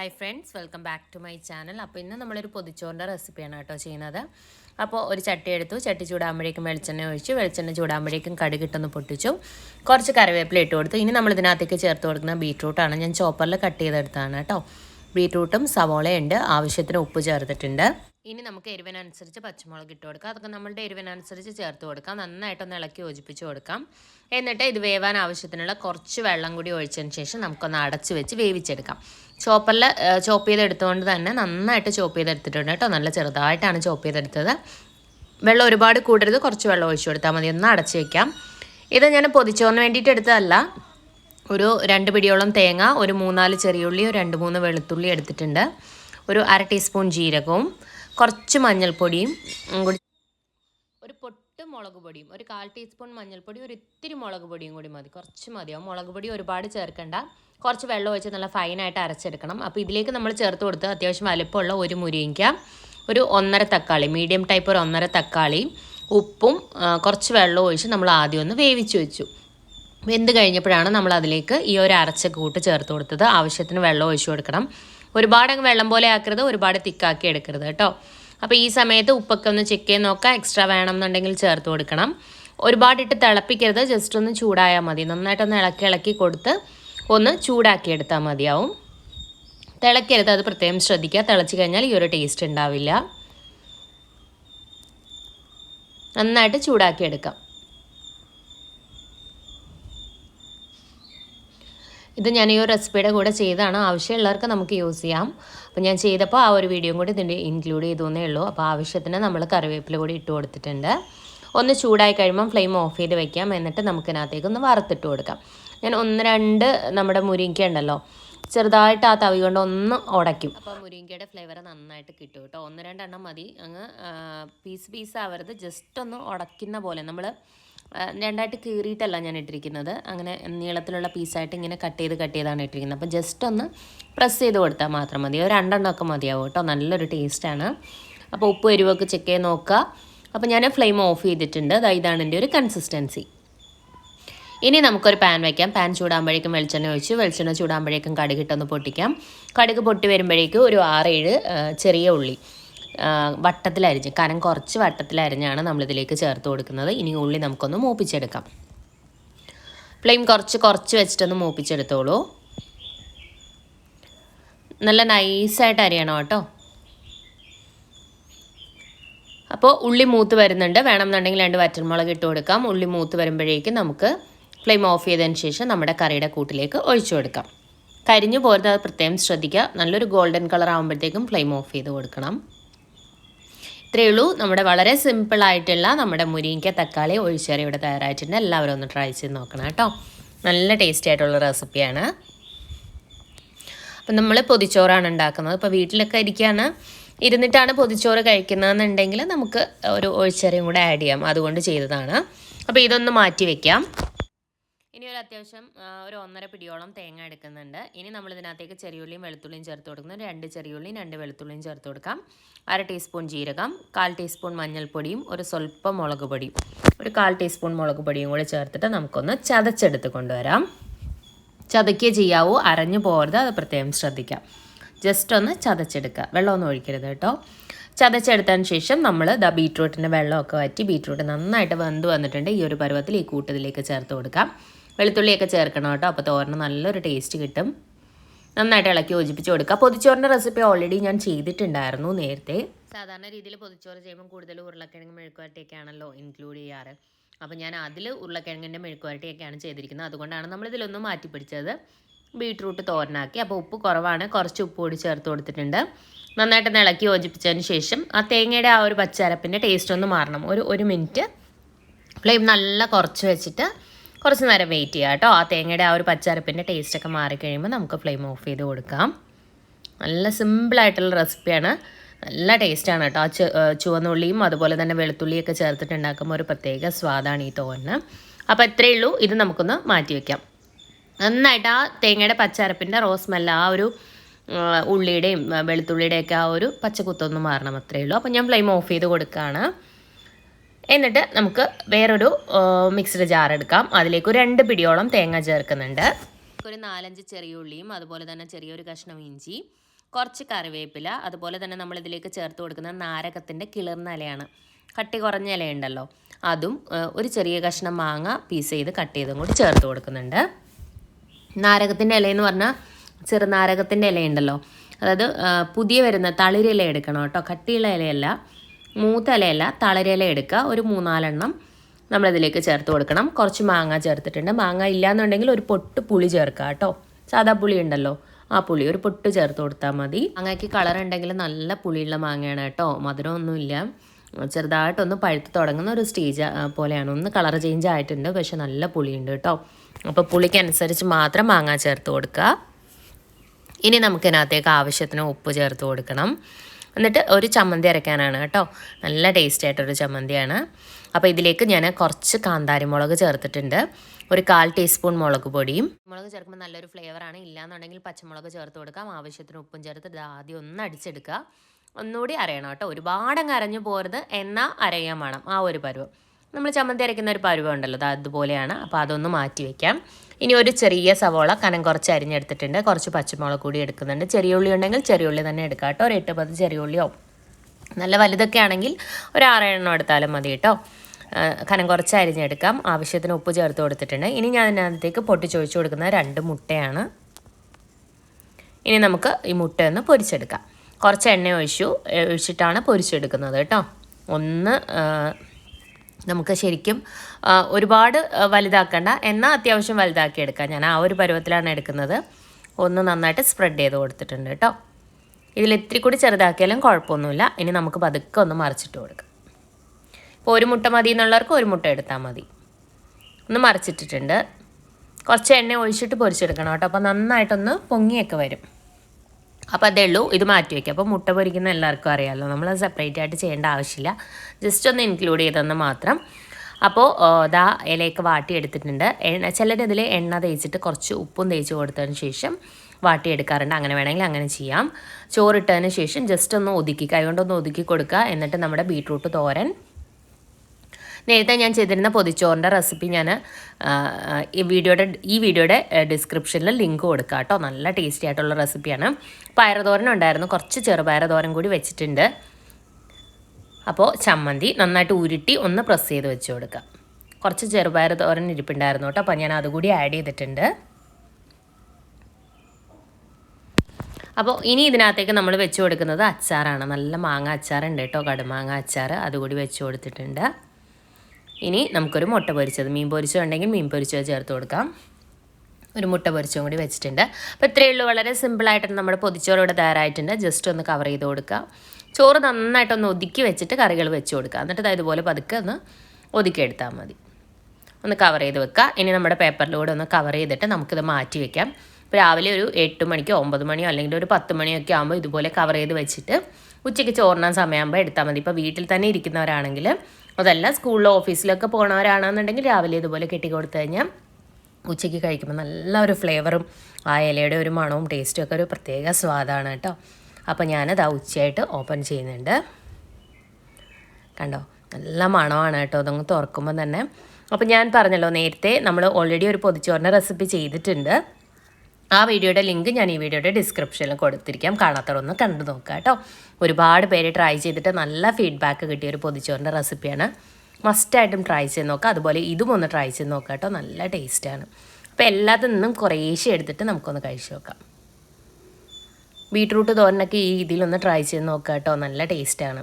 Hi friends welcome back to my channel അപ്പോൾ ഇന്ന് നമ്മളൊരു പൊതിച്ചോറിന്റെ റെസിപ്പിയാണ് കേട്ടോ ചെയ്യുന്നത്. അപ്പോൾ ഒരു ചട്ടി എടുത്തു. ചട്ടി ചൂടാകുമ്പോഴേക്കും വെളിച്ചെണ്ണ ഒഴിച്ചു. വെളിച്ചെണ്ണ ചൂടാകുമ്പോഴേക്കും കടുകിട്ടൊന്ന് പൊട്ടിച്ചു. കുറച്ച് കറിവേപ്പില ഇട്ട് കൊടുത്തു. ഇനി നമ്മൾ ഇതിനകത്തേക്ക് ചേർത്ത് കൊടുക്കുന്ന ബീട്രൂട്ടാണ് ഞാൻ ചോപ്പറിൽ കട്ട്. ചെയ്തെടുത്താണ് കേട്ടോ ബീട്രൂട്ടും സവോളയുണ്ട് ആവശ്യത്തിന് ഉപ്പ് ചേർത്തിട്ടുണ്ട്. ഇനി നമുക്ക് എരിവിനനുസരിച്ച് പച്ചമുളക് ഇട്ട് കൊടുക്കാം. അതൊക്കെ നമ്മളുടെ എരിവിനനുസരിച്ച് ചേർത്ത് കൊടുക്കാം. നന്നായിട്ടൊന്ന് ഇളക്കി യോജിപ്പിച്ച് കൊടുക്കാം. എന്നിട്ട് ഇത് വേവാൻ ആവശ്യത്തിനുള്ള കുറച്ച് വെള്ളം കൂടി ഒഴിച്ചതിന് ശേഷം നമുക്കൊന്ന് അടച്ച് വെച്ച് വേവിച്ചെടുക്കാം. ചോപ്പറിൽ ചോപ്പ് ചെയ്തെടുത്തുകൊണ്ട് തന്നെ നന്നായിട്ട് ചോപ്പ് ചെയ്തെടുത്തിട്ടുണ്ട് കേട്ടോ. നല്ല ചെറുതായിട്ടാണ് ചോപ്പ് ചെയ്തെടുത്തത്. വെള്ളം ഒരുപാട് കൂടരുത്. കുറച്ച് വെള്ളം ഒഴിച്ചു കൊടുത്താൽ മതി. ഒന്ന് അടച്ച് വെക്കാം. ഇത് ഞാൻ പൊതിച്ചോറിന് വേണ്ടിയിട്ട് എടുത്തതല്ല. ഒരു രണ്ട് പിടിയോളം തേങ്ങ ഒരു മൂന്നാൽ ചെറിയുള്ളി ഒരു രണ്ട് മൂന്ന് വെളുത്തുള്ളി എടുത്തിട്ടുണ്ട്. ഒരു അര ടീസ്പൂൺ ജീരകവും കുറച്ച് മഞ്ഞൾപ്പൊടിയും കൂടി ഒരു പൊട്ട് മുളക് പൊടിയും ഒരു കാൽ ടീസ്പൂൺ മഞ്ഞൾപ്പൊടി ഒരു ഇത്തിരി മുളക് പൊടിയും കൂടി മതി. കുറച്ച് മതിയാവും മുളക് പൊടി ഒരുപാട് ചേർക്കണ്ട. കുറച്ച് വെള്ളം ഒഴിച്ച് നല്ല ഫൈനായിട്ട് അരച്ചെടുക്കണം. അപ്പോൾ ഇതിലേക്ക് നമ്മൾ ചേർത്ത് കൊടുത്ത് അത്യാവശ്യം വലിപ്പമുള്ള ഒരു മുരിങ്ങയ്ക്ക ഒരു ഒന്നര തക്കാളി മീഡിയം ടൈപ്പ് ഒരു ഒന്നര തക്കാളി ഉപ്പും കുറച്ച് വെള്ളം ഒഴിച്ച് നമ്മൾ ആദ്യം ഒന്ന് വേവിച്ച് വെച്ചു. വെന്ത് കഴിഞ്ഞപ്പോഴാണ് നമ്മൾ അതിലേക്ക് ഈ ഒരു അരച്ച കൂട്ട് ചേർത്ത് കൊടുത്തത്. ആവശ്യത്തിന് വെള്ളം ഒഴിച്ചു കൊടുക്കണം. ഒരുപാട് അങ്ങ് വെള്ളം പോലെ ആക്കരുത് ഒരുപാട് തിക്കാക്കി എടുക്കരുത് കേട്ടോ. അപ്പോൾ ഈ സമയത്ത് ഉപ്പൊക്കെ ഒന്ന് ചെക്ക് ചെയ്ത് നോക്കാം എക്സ്ട്രാ വേണം എന്നുണ്ടെങ്കിൽ ചേർത്ത് കൊടുക്കണം. ഒരുപാടിട്ട് തിളപ്പിക്കരുത് ജസ്റ്റ് ഒന്ന് ചൂടായാൽ മതി. നന്നായിട്ടൊന്ന് ഇളക്കി ഇളക്കി കൊടുത്ത് ഒന്ന് ചൂടാക്കി എടുത്താൽ മതിയാവും. തിളക്കരുത് അത് പ്രത്യേകം ശ്രദ്ധിക്കുക. തിളച്ച് കഴിഞ്ഞാൽ ഈ ഒരു ടേസ്റ്റ് ഉണ്ടാവില്ല. നന്നായിട്ട് ചൂടാക്കി എടുക്കാം. ഇത് ഞാൻ ഈ ഒരു റെസിപ്പിയുടെ കൂടെ ചെയ്താണ് ആവശ്യമുള്ളവർക്ക് നമുക്ക് യൂസ് ചെയ്യാം. അപ്പോൾ ഞാൻ ചെയ്തപ്പോൾ ആ ഒരു വീഡിയോയും കൂടി ഇതിന്റെ ഇൻക്ലൂഡ് ചെയ്തേ ഉള്ളൂ. അപ്പോൾ ആവശ്യത്തിന് നമ്മൾ കറിവേപ്പില കൂടി ഇട്ട് കൊടുത്തിട്ടുണ്ട്. ഒന്ന് ചൂടായി കഴിയുമ്പം ഫ്ലെയിം ഓഫ് ചെയ്ത് വെക്കാം. എന്നിട്ട് നമുക്കിനകത്തേക്ക് ഒന്ന് വറുത്തിട്ട് കൊടുക്കാം. ഞാൻ ഒന്ന് രണ്ട് നമ്മുടെ മുരിങ്ങ ഉണ്ടല്ലോ ചെറുതായിട്ട് ആ തവി കൊണ്ട് ഒന്ന് ഉടയ്ക്കും. അപ്പോൾ മുരിങ്ങയുടെ ഫ്ലേവർ നന്നായിട്ട് കിട്ടും കേട്ടോ. ഒന്ന് രണ്ടെണ്ണം മതി. അങ്ങ് പീസ് പീസ് ആവരുത്. ജസ്റ്റ് ഒന്ന് ഉടയ്ക്കുന്ന പോലെ നമ്മൾ രണ്ടായിട്ട് കീറിയിട്ടല്ല ഞാൻ ഇട്ടിരിക്കുന്നത്. അങ്ങനെ നീളത്തിലുള്ള പീസായിട്ട് ഇങ്ങനെ കട്ട് ചെയ്ത് കട്ട് ചെയ്താണ് ഇട്ടിരിക്കുന്നത്. അപ്പോൾ ജസ്റ്റ് ഒന്ന് പ്രസ് ചെയ്ത് കൊടുത്താൽ മാത്രം മതി. ഒരു രണ്ടെണ്ണമൊക്കെ മതിയാവും കേട്ടോ. നല്ലൊരു ടേസ്റ്റാണ് അപ്പോൾ ഉപ്പ് എരിവൊക്കെ ചെക്ക് ചെയ്ത് നോക്കുക അപ്പോൾ ഞാൻ ഫ്ലെയിം ഓഫ് ചെയ്തിട്ടുണ്ട്. ഇതാണ് എന്റെ ഒരു കൺസിസ്റ്റൻസി ഇനി നമുക്കൊരു പാൻ വയ്ക്കാം പാൻ ചൂടാകുമ്പോഴേക്കും വെളിച്ചെണ്ണ ഒഴിച്ച് വെളിച്ചെണ്ണ ചൂടാകുമ്പോഴേക്കും കടുകിട്ടൊന്ന് പൊട്ടിക്കാം. കടുക് പൊട്ടി വരുമ്പോഴേക്കും ഒരു ആറേഴ് ചെറിയ ഉള്ളി. വട്ടത്തിലരിഞ്ഞ് കനം കുറച്ച് വട്ടത്തിലരിഞ്ഞാണ് നമ്മളിതിലേക്ക് ചേർത്ത് കൊടുക്കുന്നത്. ഇനി ഉള്ളി നമുക്കൊന്ന് മൂപ്പിച്ചെടുക്കാം. ഫ്ലെയിം കുറച്ച് കുറച്ച് വെച്ചിട്ടൊന്ന് മൂപ്പിച്ചെടുത്തോളൂ. നല്ല നൈസായിട്ട് അരിയണം കേട്ടോ. അപ്പോൾ ഉള്ളി മൂത്ത് വരുന്നുണ്ട്. വേണമെന്നുണ്ടെങ്കിൽ രണ്ട് വറ്റൽമുളക് ഇട്ട് കൊടുക്കാം. ഉള്ളി മൂത്ത് വരുമ്പോഴേക്കും നമുക്ക് ഫ്ലെയിം ഓഫ് ചെയ്തതിന് ശേഷം നമ്മുടെ കറിയുടെ കൂട്ടിലേക്ക് ഒഴിച്ചു കൊടുക്കാം. കരിഞ്ഞു പോരുന്നത് പ്രത്യേകം ശ്രദ്ധിക്കുക. നല്ലൊരു ഗോൾഡൻ കളർ ആകുമ്പോഴത്തേക്കും ഫ്ലെയിം ഓഫ് ചെയ്ത് കൊടുക്കണം. ഇത്രയേ ഉള്ളൂ. നമ്മുടെ വളരെ സിമ്പിൾ ആയിട്ടുള്ള നമ്മുടെ മുരിങ്ങ തക്കാളി ഒഴിച്ചേറി ഇവിടെ തയ്യാറായിട്ടുണ്ട്. എല്ലാവരും ഒന്ന് ട്രൈ ചെയ്ത് നോക്കണം കേട്ടോ. നല്ല ടേസ്റ്റി ആയിട്ടുള്ള റെസിപ്പിയാണ് അപ്പം നമ്മൾ പൊതിച്ചോറാണ് ഉണ്ടാക്കുന്നത്. ഇപ്പോൾ വീട്ടിലൊക്കെ ഇരിക്കുകയാണ് ഇരുന്നിട്ടാണ് പൊതിച്ചോറ് കഴിക്കുന്നതെന്നുണ്ടെങ്കിൽ നമുക്ക് ഒരു ഒഴിച്ചേറിയും കൂടെ ആഡ് ചെയ്യാം. അതുകൊണ്ട് ചെയ്തതാണ്. അപ്പോൾ ഇതൊന്ന് മാറ്റി വെക്കാം. ഇനി ഒരു അത്യാവശ്യം ഒരു ഒന്നര പിടിയോളം തേങ്ങ എടുക്കുന്നുണ്ട്. ഇനി നമ്മൾ ഇതിനകത്തേക്ക് ചെറിയുള്ളിയും വെളുത്തുള്ളിയും ചേർത്ത് കൊടുക്കുന്നു. രണ്ട് ചെറിയുള്ളിയും രണ്ട് വെളുത്തുള്ളിയും ചേർത്ത് കൊടുക്കാം. അര ടീസ്പൂൺ ജീരകം കാൽ ടീസ്പൂൺ മഞ്ഞൾപ്പൊടിയും ഒരു സ്വല്പം മുളക് പൊടിയും. ഒരു കാൽ ടീസ്പൂൺ മുളക് പൊടിയും കൂടി ചേർത്തിട്ട് നമുക്കൊന്ന് ചതച്ചെടുത്ത് കൊണ്ടുവരാം. ചതയ്ക്കുക ചെയ്യാവൂ അരഞ്ഞു പോകരുത്. അത് പ്രത്യേകം ശ്രദ്ധിക്കാം. ജസ്റ്റ് ഒന്ന് ചതച്ചെടുക്കുക. വെള്ളമൊന്നും ഒഴിക്കരുത് കേട്ടോ. ചതച്ചെടുത്തതിന് ശേഷം നമ്മൾ ദ ബീട്രൂട്ടിന്റെ വെള്ളമൊക്കെ വറ്റി ബീട്രൂട്ട് നന്നായിട്ട് വെന്ത് വന്നിട്ടുണ്ട്. ഈ ഒരു പരുവത്തിൽ ഈ കൂട്ടത്തിലേക്ക് ചേർത്ത് കൊടുക്കാം. വെളുത്തുള്ളിയൊക്കെ ചേർക്കണം കേട്ടോ. അപ്പോൾ തോരന് നല്ലൊരു ടേസ്റ്റ് കിട്ടും. നന്നായിട്ട് ഇളക്കി യോജിപ്പിച്ച് കൊടുക്കുക. പൊതിച്ചോറിന്റെ റെസിപ്പി ഓൾറെഡി ഞാൻ ചെയ്തിട്ടുണ്ടായിരുന്നു നേരത്തെ. സാധാരണ രീതിയിൽ പൊതിച്ചോറ് ചെയ്യുമ്പോൾ കൂടുതൽ ഉരുളക്കിഴങ്ങ് മെഴുക്കുവരട്ടിയൊക്കെയാണല്ലോ ഇൻക്ലൂഡ് ചെയ്യാറ്. അപ്പോൾ ഞാൻ അതിൽ ഉരുളക്കിഴങ്ങിന്റെ മെഴുക്കുവരട്ടിയൊക്കെയാണ് ചെയ്തിരിക്കുന്നത്. അതുകൊണ്ടാണ് നമ്മളിതിലൊന്നും മാറ്റി പിടിച്ചത്. ബീട്രൂട്ട് തോരനാക്കി. അപ്പോൾ ഉപ്പ് കുറവാണ്. കുറച്ച് ഉപ്പ് കൂടി ചേർത്ത് കൊടുത്തിട്ടുണ്ട്. നന്നായിട്ട് ഇളക്കി യോജിപ്പിച്ചതിന് ശേഷം ആ തേങ്ങയുടെ ആ ഒരു പച്ചരപ്പിന്റെ ടേസ്റ്റ് ഒന്ന് മാറണം. ഒരു ഒരു മിനിറ്റ് ഫ്ലെയിം നല്ല കുറച്ച് വെച്ചിട്ട് കുറച്ച് നേരം വെയിറ്റ് ചെയ്യുക കേട്ടോ ആ തേങ്ങയുടെ ആ ഒരു പച്ചരപ്പിന്റെ ടേസ്റ്റൊക്കെ മാറിക്കഴിയുമ്പോൾ നമുക്ക് ഫ്ലെയിം ഓഫ് ചെയ്ത് കൊടുക്കാം. നല്ല സിമ്പിളായിട്ടുള്ള റെസിപ്പിയാണ് നല്ല ടേസ്റ്റാണ് കേട്ടോ ആ ചുവന്നുള്ളിയും അതുപോലെ തന്നെ വെളുത്തുള്ളിയൊക്കെ ചേർത്തിട്ട് ഉണ്ടാക്കുമ്പോൾ ഒരു പ്രത്യേക സ്വാദാണ് ഈ തോരന്. അപ്പോൾ ഇത്രയേ ഉള്ളൂ. ഇത് നമുക്കൊന്ന് മാറ്റി വയ്ക്കാം നന്നായിട്ട് ആ തേങ്ങയുടെ പച്ചരപ്പിന്റെ റോസ് സ്മെല്ല് ആ ഒരു ഉള്ളിയുടെയും വെളുത്തുള്ളിയുടെയൊക്കെ ആ ഒരു പച്ചക്കുത്തൊന്ന് മാറണം. അത്രയേ ഉള്ളൂ. അപ്പോൾ ഞാൻ ഫ്ലെയിം ഓഫ് ചെയ്ത് കൊടുക്കുകയാണ് എന്നിട്ട് നമുക്ക് വേറൊരു മിക്സ്ഡ് ജാർ എടുക്കാം. അതിലേക്ക് രണ്ട് പിടിയോളം തേങ്ങ ചേർക്കുന്നുണ്ട്. ഒരു നാലഞ്ച് ചെറിയ ഉള്ളിയും അതുപോലെ തന്നെ ചെറിയൊരു കഷ്ണം ഇഞ്ചി കുറച്ച് കറിവേപ്പില അതുപോലെ തന്നെ നമ്മൾ ഇതിലേക്ക് ചേർത്ത് കൊടുക്കുന്ന നാരകത്തിന്റെ കിളിർന്ന ഇലയാണ്. കട്ടി കുറഞ്ഞ ഇലയുണ്ടല്ലോ അതും ഒരു ചെറിയ കഷ്ണം മാങ്ങ പീസ് ചെയ്ത് കട്ട് ചെയ്തും കൂടി ചേർത്ത് കൊടുക്കുന്നുണ്ട്. നാരകത്തിന്റെ ഇലയെന്ന് പറഞ്ഞാൽ ചെറുനാരകത്തിന്റെ ഇലയുണ്ടല്ലോ. അതായത് പുതിയ വരുന്ന തളിരില എടുക്കണം കേട്ടോ. കട്ടിയുള്ള ഇലയല്ല. മൂത്ത ഇലയല്ല തളിരില എടുക്കുക. ഒരു മൂന്നാലെണ്ണം നമ്മളിതിലേക്ക് ചേർത്ത് കൊടുക്കണം. കുറച്ച് മാങ്ങ ചേർത്തിട്ടുണ്ട്. മാങ്ങ ഇല്ലയെന്നുണ്ടെങ്കിൽ ഒരു പൊട്ട് പുളി ചേർക്കുക കേട്ടോ. സാധാ പുളി ഉണ്ടല്ലോ ആ പുളി ഒരു പൊട്ട് ചേർത്ത് കൊടുത്താൽ മതി. മാങ്ങയ്ക്ക് കളർ ഉണ്ടെങ്കിൽ നല്ല പുളിയുള്ള മാങ്ങയാണ് കേട്ടോ. മധുരമൊന്നുമില്ല. ചെറുതായിട്ടൊന്ന് പഴുത്ത് തുടങ്ങുന്ന ഒരു സ്റ്റേജ് പോലെയാണ്. ഒന്ന് കളർ ചേഞ്ച് ആയിട്ടുണ്ട് പക്ഷെ നല്ല പുളിയുണ്ട് കേട്ടോ. അപ്പോൾ പുളിക്കനുസരിച്ച് മാത്രം മാങ്ങ ചേർത്ത് കൊടുക്കുക. ഇനി നമുക്കിതിനകത്തേക്ക് ആവശ്യത്തിന് ഉപ്പ് ചേർത്ത് കൊടുക്കണം. എന്നിട്ട് ഒരു ചമ്മന്തി അരയ്ക്കാനാണ് കേട്ടോ. നല്ല ടേസ്റ്റ് ആയിട്ടൊരു ചമ്മന്തിയാണ്. അപ്പോൾ ഇതിലേക്ക് ഞാൻ കുറച്ച് കാന്താരി മുളക് ചേർത്തിട്ടുണ്ട്. ഒരു കാൽ ടീസ്പൂൺ മുളക് പൊടിയും. മുളക് ചേർക്കുമ്പോൾ നല്ലൊരു ഫ്ലേവറാണ് ഇല്ലാന്നുണ്ടെങ്കിൽ പച്ചമുളക് ചേർത്ത് കൊടുക്കാം. ആവശ്യത്തിന് ഉപ്പും ചേർത്ത് ആദ്യം ഒന്ന് അടിച്ചെടുക്കുക. ഒന്നുകൂടി അരയണം കേട്ടോ. ഒരുപാടങ്ങ് അരഞ്ഞു പോരുത്. എന്നാൽ അരയാൻ വേണം. ആ ഒരു പരുവം. നമ്മൾ ചമ്മന്തി അരയ്ക്കുന്ന ഒരു പരുവം ഉണ്ടല്ലോ അത് അതുപോലെയാണ് അപ്പോൾ അതൊന്ന് മാറ്റി വയ്ക്കാം ഇനി ഒരു ചെറിയ സവോള കനം കുറച്ച് അരിഞ്ഞെടുത്തിട്ടുണ്ട്. കുറച്ച് പച്ചമുളക് കൂടി എടുക്കുന്നുണ്ട്. ചെറിയ ഉള്ളി ഉണ്ടെങ്കിൽ ചെറിയ ഉള്ളി തന്നെ എടുക്കാം കേട്ടോ. ഒരു എട്ട് പത്ത് ചെറിയ ഉള്ളിയോ. നല്ല വലുതൊക്കെ ആണെങ്കിൽ ഒരു ആറെണ്ണം എടുത്താലും മതി കേട്ടോ. കനം കുറച്ച് അരിഞ്ഞെടുക്കാം. ആവശ്യത്തിന് ഉപ്പ് ചേർത്ത് കൊടുത്തിട്ടുണ്ട്. ഇനി ഞാൻ അതിനകത്തേക്ക് പൊട്ടിച്ചൊഴിച്ച് കൊടുക്കുന്ന രണ്ട് മുട്ടയാണ്. ഇനി നമുക്ക് ഈ മുട്ടയൊന്ന് പൊരിച്ചെടുക്കാം. കുറച്ച് എണ്ണ ഒഴിച്ചു ഒഴിച്ചിട്ടാണ് പൊരിച്ചെടുക്കുന്നത് കേട്ടോ. ഒന്ന് നമുക്ക് ശരിക്കും ഒരുപാട് വലുതാക്കണ്ട. എന്നാൽ അത്യാവശ്യം വലുതാക്കി എടുക്കാം ഞാൻ ആ ഒരു പരുവത്തിലാണ് എടുക്കുന്നത്. ഒന്ന് നന്നായിട്ട് സ്പ്രെഡ് ചെയ്ത് കൊടുത്തിട്ടുണ്ട് കേട്ടോ. ഇതിൽ ഇത്തിരി കൂടി ചെറുതാക്കിയാലും കുഴപ്പമൊന്നുമില്ല. ഇനി നമുക്ക് പതുക്കെ ഒന്ന് മറിച്ചിട്ട് കൊടുക്കാം. ഇപ്പോൾ ഒരു മുട്ട മതി എന്നുള്ളവർക്ക് ഒരു മുട്ട എടുത്താൽ മതി. ഒന്ന് മറിച്ചിട്ടിട്ടുണ്ട്. കുറച്ച് എണ്ണ ഒഴിച്ചിട്ട് പൊരിച്ചെടുക്കണം കേട്ടോ. അപ്പോൾ നന്നായിട്ടൊന്ന് പൊങ്ങിയൊക്കെ വരും. അപ്പോൾ അതേ ഉള്ളൂ. ഇത് മാറ്റി വയ്ക്കുക അപ്പോൾ മുട്ട പൊരിക്കുന്ന എല്ലാവർക്കും അറിയാമല്ലോ നമ്മൾ സെപ്പറേറ്റ് ആയിട്ട് ചെയ്യേണ്ട ആവശ്യമില്ല. ജസ്റ്റ് ഒന്ന് ഇൻക്ലൂഡ് ചെയ്തെന്ന് മാത്രം. അപ്പോൾ ദാ ഇലയൊക്കെ വാട്ടിയെടുത്തിട്ടുണ്ട് എണ്ണ ചിലരിതിൽ എണ്ണ തേച്ചിട്ട് കുറച്ച് ഉപ്പും തേച്ച് കൊടുത്തതിന് ശേഷം വാട്ടിയെടുക്കാറുണ്ട് അങ്ങനെ വേണമെങ്കിൽ അങ്ങനെ ചെയ്യാം. ചോറിട്ടതിന് ശേഷം ജസ്റ്റ് ഒന്ന് ഒതുക്കി കൈകൊണ്ടൊന്ന് ഒതുക്കി കൊടുക്കുക. എന്നിട്ട് നമ്മുടെ ബീട്രൂട്ട് തോരൻ നേരത്തെ ഞാൻ ചെയ്തിരുന്ന പൊതിച്ചോറിന്റെ റെസിപ്പി ഞാൻ ഈ വീഡിയോയുടെ ഈ വീഡിയോയുടെ ഡിസ്ക്രിപ്ഷനിൽ ലിങ്ക് കൊടുക്കുക കേട്ടോ. നല്ല ടേസ്റ്റി ആയിട്ടുള്ള റെസിപ്പിയാണ് പയറുതോരൻ ഉണ്ടായിരുന്നു. കുറച്ച് ചെറുപയറുതോരൻ കൂടി വെച്ചിട്ടുണ്ട്. അപ്പോൾ ചമ്മന്തി നന്നായിട്ട് ഉരുട്ടി ഒന്ന് പ്രസ് ചെയ്ത് വെച്ച് കൊടുക്കുക കുറച്ച് ചെറുപയർ തോരൻ ഇരിപ്പുണ്ടായിരുന്നു കേട്ടോ. അപ്പോൾ ഞാൻ അതുകൂടി ആഡ് ചെയ്തിട്ടുണ്ട്. അപ്പോൾ ഇനി ഇതിനകത്തേക്ക് നമ്മൾ വെച്ച് കൊടുക്കുന്നത് അച്ചാറാണ്. നല്ല മാങ്ങ അച്ചാറുണ്ട് കേട്ടോ. കടുമാങ്ങ അച്ചാർ അതുകൂടി വെച്ച് കൊടുത്തിട്ടുണ്ട്. ഇനി നമുക്കൊരു മുട്ട പൊരിച്ചത്. മീൻ പൊരിച്ചതുണ്ടെങ്കിൽ മീൻ പൊരിച്ചത് ചേർത്ത് കൊടുക്കാം. ഒരു മുട്ട പൊരിച്ചും കൂടി വെച്ചിട്ടുണ്ട്. അപ്പോൾ ഇത്രയേ ഉള്ളൂ. വളരെ സിമ്പിളായിട്ട് നമ്മുടെ പൊതിച്ചോറ് ഇവിടെ തയ്യാറായിട്ടുണ്ട്. ജസ്റ്റ് ഒന്ന് കവർ ചെയ്ത് കൊടുക്കുക. ചോറ് നന്നായിട്ടൊന്ന് ഒതുക്കി വെച്ചിട്ട് കറികൾ വെച്ച് കൊടുക്കുക. എന്നിട്ട് അത് ഇതുപോലെ പതുക്കെ ഒന്ന് ഒതുക്കിയെടുത്താൽ മതി. ഒന്ന് കവർ ചെയ്ത് വെക്കുക. ഇനി നമ്മുടെ പേപ്പറിലൂടെ ഒന്ന് കവർ ചെയ്തിട്ട് നമുക്കിത് മാറ്റി വെക്കാം. ഇപ്പോൾ രാവിലെ ഒരു എട്ട് മണിക്കോ ഒമ്പത് മണിയോ അല്ലെങ്കിൽ ഒരു പത്ത് മണിയൊക്കെ ആകുമ്പോൾ ഇതുപോലെ കവർ ചെയ്ത് വെച്ചിട്ട് ഉച്ചയ്ക്ക് ചോറിനാൻ സമയമാകുമ്പോൾ എടുത്താൽ മതി. ഇപ്പോൾ വീട്ടിൽ തന്നെ ഇരിക്കുന്നവരാണെങ്കിൽ അതല്ല സ്കൂളിലോ ഓഫീസിലൊക്കെ പോകണവരാണെന്നുണ്ടെങ്കിൽ രാവിലെ ഇതുപോലെ കെട്ടി കൊടുത്തു കഴിഞ്ഞാൽ ഉച്ചയ്ക്ക് കഴിക്കുമ്പോൾ നല്ല ഒരു ഫ്ലേവറും ആ ഇലയുടെ ഒരു മണവും ടേസ്റ്റും ഒക്കെ ഒരു പ്രത്യേക സ്വാദാണ് കേട്ടോ. അപ്പോൾ ഞാനത് ഉച്ചയായിട്ട് ഓപ്പൺ ചെയ്യുന്നുണ്ട്. കണ്ടോ? നല്ല മണമാണ് കേട്ടോ അതങ്ങ് തുറക്കുമ്പോൾ തന്നെ. അപ്പോൾ ഞാൻ പറഞ്ഞല്ലോ നേരത്തെ നമ്മൾ ഓൾറെഡി ഒരു പൊതിച്ചോറിന്റെ റെസിപ്പി ചെയ്തിട്ടുണ്ട്. ആ വീഡിയോയുടെ ലിങ്ക് ഞാൻ ഈ വീഡിയോയുടെ ഡിസ്ക്രിപ്ഷനിൽ കൊടുത്തിരിക്കാം. കാണാത്തവരൊന്ന് കണ്ടു നോക്കുക കേട്ടോ. ഒരുപാട് പേര് ട്രൈ ചെയ്തിട്ട് നല്ല ഫീഡ്ബാക്ക് കിട്ടിയ ഒരു പൊതിച്ചോറിന്റെ റെസിപ്പിയാണ് മസ്റ്റായിട്ടും ട്രൈ ചെയ്ത് നോക്കുക അതുപോലെ ഇതും ഒന്ന് ട്രൈ ചെയ്ത് നോക്കുക കേട്ടോ. നല്ല ടേസ്റ്റാണ് അപ്പോൾ എല്ലാത്തിൽ നിന്നും കുറേശ്ശെ എടുത്തിട്ട് നമുക്കൊന്ന് കഴിച്ചു നോക്കാം. ബീട്രൂട്ട് തോരനൊക്കെ ഈ രീതിയിലൊന്ന് ട്രൈ ചെയ്ത് നോക്കുക കേട്ടോ. നല്ല ടേസ്റ്റാണ്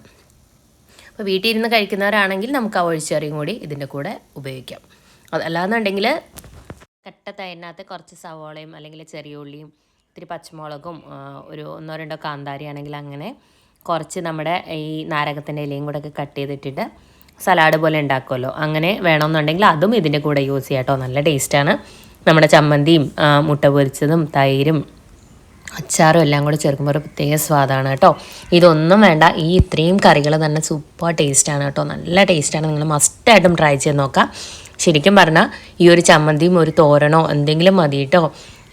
അപ്പോൾ വീട്ടിൽ ഇരുന്ന് കഴിക്കുന്നവരാണെങ്കിൽ നമുക്ക് ആ ഒഴിച്ചറിയും കൂടി ഇതിന്റെ കൂടെ ഉപയോഗിക്കാം. അതല്ലാന്നുണ്ടെങ്കിൽ കട്ട തൈരിനകത്ത് കുറച്ച് സവോളയും അല്ലെങ്കിൽ ചെറിയ ഉള്ളിയും ഇത്തിരി പച്ചമുളകും ഒരു ഒന്നോ രണ്ടോ കാന്താരി ആണെങ്കിൽ അങ്ങനെ കുറച്ച് നമ്മുടെ ഈ നാരകത്തിന്റെ ഇലയും കൂടെ ഒക്കെ കട്ട് ചെയ്തിട്ടിട്ട് സലാഡ് പോലെ ഉണ്ടാക്കുമല്ലോ. അങ്ങനെ വേണമെന്നുണ്ടെങ്കിൽ അതും ഇതിന്റെ കൂടെ യൂസ് ചെയ്യാം കേട്ടോ. നല്ല ടേസ്റ്റാണ് നമ്മുടെ ചമ്മന്തിയും മുട്ട പൊരിച്ചതും തൈരും അച്ചാറും എല്ലാം കൂടെ ചേർക്കുമ്പോൾ ഒരു പ്രത്യേക സ്വാദാണ് കേട്ടോ. ഇതൊന്നും വേണ്ട. ഈ ഇത്രയും കറികൾ തന്നെ സൂപ്പർ ടേസ്റ്റാണ് കേട്ടോ. നല്ല ടേസ്റ്റാണ് നിങ്ങൾ മസ്റ്റായിട്ടും ട്രൈ ചെയ്ത് നോക്കാം. ശരിക്കും പറഞ്ഞാൽ ഈ ഒരു ചമ്മന്തിയും ഒരു തോരണോ എന്തെങ്കിലും മതി കേട്ടോ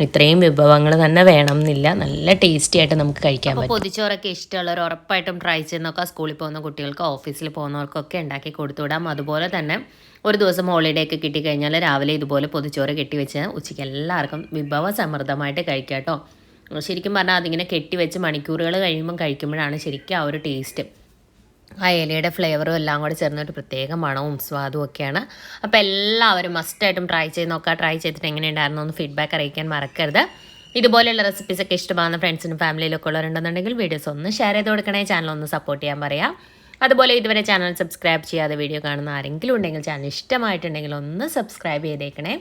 ഇത്രയും വിഭവങ്ങൾ തന്നെ വേണം എന്നില്ല നല്ല ടേസ്റ്റി ആയിട്ട് നമുക്ക് കഴിക്കാൻ പറ്റും. പൊതിച്ചോറൊക്കെ ഇഷ്ടമുള്ളവർ ഉറപ്പായിട്ടും ട്രൈ ചെയ്ത് നോക്കാം സ്കൂളിൽ പോകുന്ന കുട്ടികൾക്ക് ഓഫീസിൽ പോകുന്നവർക്കൊക്കെ ഉണ്ടാക്കി കൊടുത്തുവിടാം അതുപോലെ തന്നെ ഒരു ദിവസം ഹോളിഡേ ഒക്കെ കിട്ടിക്കഴിഞ്ഞാൽ രാവിലെ ഇതുപോലെ പൊതിച്ചോറ് കെട്ടി വെച്ച് ഉച്ചയ്ക്ക് എല്ലാവർക്കും വിഭവ സമൃദ്ധമായിട്ട് കഴിക്കാം കേട്ടോ ശരിക്കും പറഞ്ഞാൽ അതിങ്ങനെ കെട്ടിവെച്ച് മണിക്കൂറുകൾ കഴിയുമ്പം കഴിക്കുമ്പോഴാണ് ശരിക്കും ആ ഒരു ടേസ്റ്റ് ആ ഇലയുടെ ഫ്ലേവറും എല്ലാം കൂടെ ചേർന്നിട്ട് പ്രത്യേക മണവും സ്വാദും ഒക്കെയാണ്. അപ്പോൾ എല്ലാവരും മസ്റ്റായിട്ടും ട്രൈ ചെയ്ത് നോക്കുക ട്രൈ ചെയ്തിട്ട് എങ്ങനെ എങ്ങനെയുണ്ടായിരുന്നു ഒന്ന് ഫീഡ്ബാക്ക് അറിയിക്കാൻ മറക്കരുത്. ഇതുപോലെയുള്ള റെസിപ്പീസ് ഒക്കെ ഇഷ്ടമാകുന്ന ഫ്രണ്ട്സിനും ഫാമിലിയിലൊക്കെ ഉള്ളവരുണ്ടെന്നുണ്ടെങ്കിൽ വീഡിയോസ് ഒന്ന് ഷെയർ ചെയ്ത് കൊടുക്കണേ. ചാനൽ ഒന്ന് സപ്പോർട്ട് ചെയ്യാൻ പറയാം. അതുപോലെ ഇതുവരെ ചാനൽ സബ്സ്ക്രൈബ് ചെയ്യാതെ വീഡിയോ കാണുന്ന ആരെങ്കിലും ഉണ്ടെങ്കിൽ ചാനൽ ഇഷ്ടമായിട്ടുണ്ടെങ്കിൽ ഒന്ന് സബ്സ്ക്രൈബ് ചെയ്തേക്കണേ.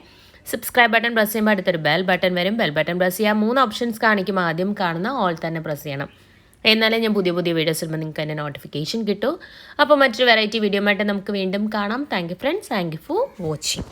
സബ്സ്ക്രൈബ് ബട്ടൺ പ്രസ് ചെയ്യുമ്പോൾ അടുത്തൊരു ബെൽ ബട്ടൺ വരും. ബെൽ ബട്ടൺ പ്രസ് ചെയ്യാം മൂന്ന് ഓപ്ഷൻസ് കാണിക്കും. ആദ്യം കാണുന്ന ഓൾ തന്നെ പ്രസ് ചെയ്യണം. എന്നാലേ ഞാൻ പുതിയ പുതിയ വീഡിയോസ് വരുമ്പോൾ നിങ്ങൾക്ക് എന്റെ നോട്ടിഫിക്കേഷൻ കിട്ടും. അപ്പോൾ മറ്റൊരു വെറൈറ്റി വീഡിയോ ആയിട്ട് നമുക്ക് വീണ്ടും കാണാം. Thank you friends thank you for watching